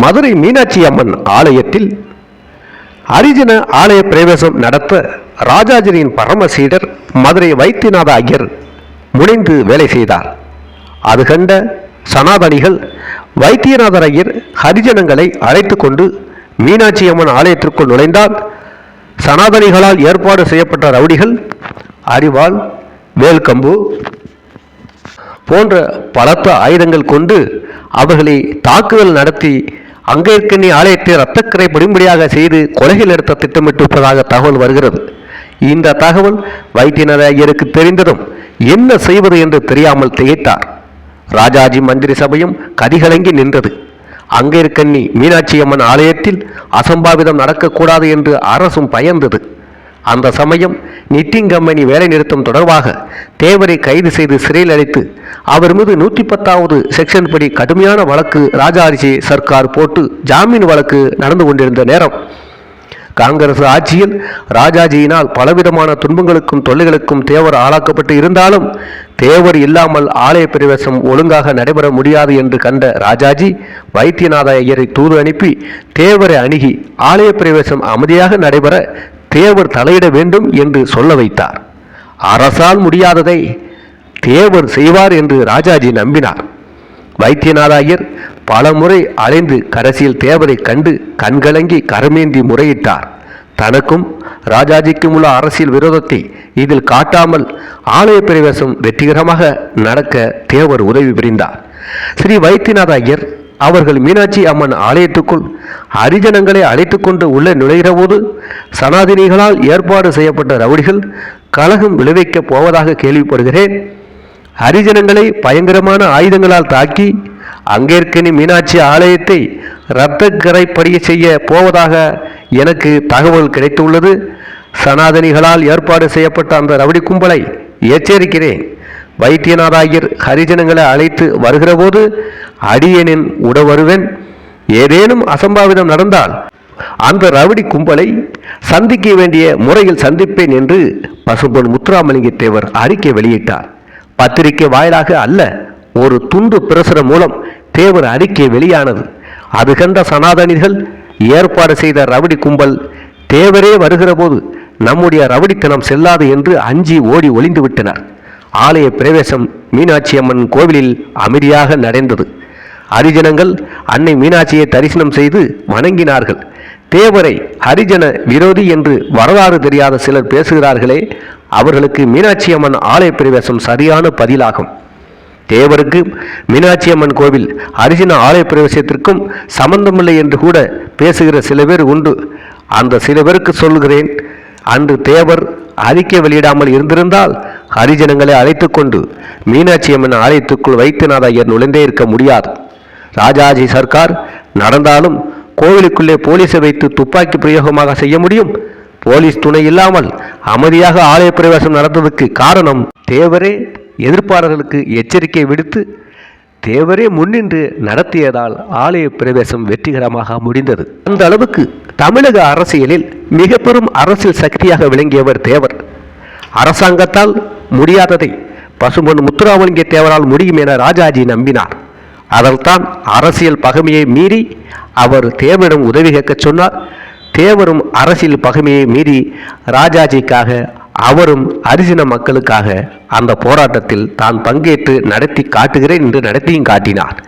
மதுரை மீனாட்சி அம்மன் ஆலயத்தில் ஹரிஜன ஆலய பிரவேசம் நடத்த ராஜாஜியின் பரமசீடர் மதுரை வைத்தியநாத ஐயர் முனைந்து வேலை செய்தார். அது கண்ட சனாதனிகள் வைத்தியநாதர் ஐயர் ஹரிஜனங்களை அழைத்து கொண்டு மீனாட்சி அம்மன் ஆலயத்திற்குள் நுழைந்தால் சனாதனிகளால் ஏற்பாடு செய்யப்பட்ட ரவுடிகள் அரிவாள் வேல்கம்பு போன்ற பலத்த ஆயுதங்கள் கொண்டு அவர்களை தாக்குதல் நடத்தி அங்கேற்கனி ஆலயத்தை ரத்தக்கரை படிம்படியாக செய்து கொலைகள் நடத்த திட்டமிட்டிருப்பதாக தகவல் வருகிறது. இந்த தகவல் வைத்தியநாத ஐயருக்கு தெரிந்ததும் என்ன செய்வது என்று தெரியாமல் திகைத்தார். ராஜாஜி மந்திரி சபையும் கதிகலங்கி நின்றது. அங்கேற்கண்ணி மீனாட்சி அம்மன் ஆலயத்தில் அசம்பாவிதம் நடக்கக்கூடாது என்று அரசும் பயந்தது. அந்த சமயம் நிட்டிங் கம்பெனி வேலை நிறுத்தம் தொடர்பாக தேவரை கைது செய்து சிறையில் அடைத்து அவர் மீது நூற்றி பத்தாவது செக்ஷன் படி கடுமையான வழக்கு ராஜாரிஜி சர்க்கார் போட்டு ஜாமீன் வழக்கு நடந்து கொண்டிருந்த நேரம். காங்கிரஸ் ஆட்சியில் ராஜாஜியினால் பலவிதமான துன்பங்களுக்கும் தொல்லைகளுக்கும் தேவர் ஆளாக்கப்பட்டு இருந்தாலும் தேவர் இல்லாமல் ஆலய பிரவேசம் ஒழுங்காக நடைபெற முடியாது என்று கண்ட ராஜாஜி வைத்தியநாத ஐயரை தூது அனுப்பி தேவரை அணுகி ஆலய பிரவேசம் அமைதியாக நடைபெற தேவர் தலையிட வேண்டும் என்று சொல்ல வைத்தார். அரசால் முடியாததை தேவர் செய்வார் என்று ராஜாஜி நம்பினார். வைத்தியநாத ஐயர் பல முறை அலைந்து கடைசியில் தேவரை கண்டு கண்கலங்கி கரமேந்தி முறையிட்டார். தனக்கும் ராஜாஜிக்கும் உள்ள அரசியல் விரோதத்தை இதில் காட்டாமல் ஆலய பிரவேசம் வெற்றிகரமாக நடக்க தேவர் உதவி புரிந்தார். ஸ்ரீ வைத்தியநாத ஐயர் அவர்கள் மீனாட்சி அம்மன் ஆலயத்துக்குள் ஹரிஜனங்களை அழைத்து கொண்டு உள்ளே நுழைகிறபோது சனாதினிகளால் ஏற்பாடு செய்யப்பட்ட ரவுடிகள் கலகம் விளைவிக்கப் போவதாக கேள்விப்படுகிறேன். ஹரிஜனங்களை பயங்கரமான ஆயுதங்களால் தாக்கி அங்கேற்கனி மீனாட்சி ஆலயத்தை இரத்தக்கரை படிய செய்ய போவதாக எனக்கு தகவல் கிடைத்துள்ளது. சனாதனிகளால் ஏற்பாடு செய்யப்பட்ட அந்த ரவுடி கும்பலை எச்சரிக்கிறேன். வைத்தியநாதாயர் ஹரிஜனங்களை அழைத்து வருகிறபோது அடியேனின் உட வருவேன். ஏதேனும் அசம்பாவிதம் நடந்தால் அந்த ரவுடி கும்பலை சந்திக்க வேண்டிய முறையில் சந்திப்பேன் என்று பசும்பொன் முத்துராமலிங்க தேவர் அறிக்கை வெளியிட்டார். பத்திரிகை வாயிலாக அல்ல ஒரு துண்டு பிரசுரம் மூலம் தேவர் அறிக்கை வெளியானது. அது கண்ட சனாதனிகள் ஏற்பாடு செய்த ரவுடி கும்பல் தேவரே வருகிறபோது நம்முடைய ரவுடித்தனம் செல்லாது என்று அஞ்சி ஓடி ஒளிந்து விட்டனர். ஆலய பிரவேசம் மீனாட்சி அம்மன் கோவிலில் அமைதியாக நடந்தது. ஹரிஜனங்கள் அன்னை மீனாட்சியை தரிசனம் செய்து வணங்கினார்கள். தேவரை ஹரிஜன விரோதி என்று வரலாறு தெரியாத சிலர் பேசுகிறார்களே அவர்களுக்கு மீனாட்சி அம்மன் ஆலய பிரவேசம் சரியான பதிலாகும். தேவருக்கு மீனாட்சி அம்மன் கோவில் ஹரிஜன ஆலய பிரவேசத்திற்கும் சம்பந்தமில்லை என்று கூட பேசுகிற சில பேர் உண்டு. அந்த சில பேருக்கு சொல்கிறேன் அன்று தேவர் அறிக்கை வெளியிடாமல் இருந்திருந்தால் ஹரிஜனங்களை அழைத்துக்கொண்டு மீனாட்சி அம்மன் ஆலயத்துக்குள் வைத்தியநாத ஐயர் நுழைந்தே இருக்க முடியாது. ராஜாஜி சர்க்கார் நடந்தாலும் கோவிலுக்குள்ளே போலீஸை வைத்து துப்பாக்கி பிரயோகமாக செய்ய முடியும். போலீஸ் துணை இல்லாமல் அமைதியாக ஆலய பிரவேசம் நடந்ததுக்கு காரணம் தேவரே. எதிர்ப்பாளர்களுக்கு எச்சரிக்கை விடுத்து தேவரே முன்னின்று நடத்தியதால் ஆலய பிரவேசம் வெற்றிகரமாக முடிந்தது. அந்த அளவுக்கு தமிழக அரசியலில் மிக பெரும் அரசியல் சக்தியாக விளங்கியவர் தேவர். அரசாங்கத்தால் முடியாததை. பசும்பொன் முத்துராமலிங்க தேவரால் முடியும் என ராஜாஜி நம்பினார். அதல்தான் அரசியல் பகைமையை மீறி அவர் தேவரிடம் உதவி கேட்கச் சொன்னார். தேவரும் அரசியல் பகைமையை மீறி ராஜாஜிக்காக அவரும் அரிசின மக்களுக்காக அந்த போராட்டத்தில் தான் பங்கேற்று நடத்தி காட்டுகிறேன் என்று நடத்தியும் காட்டினார்.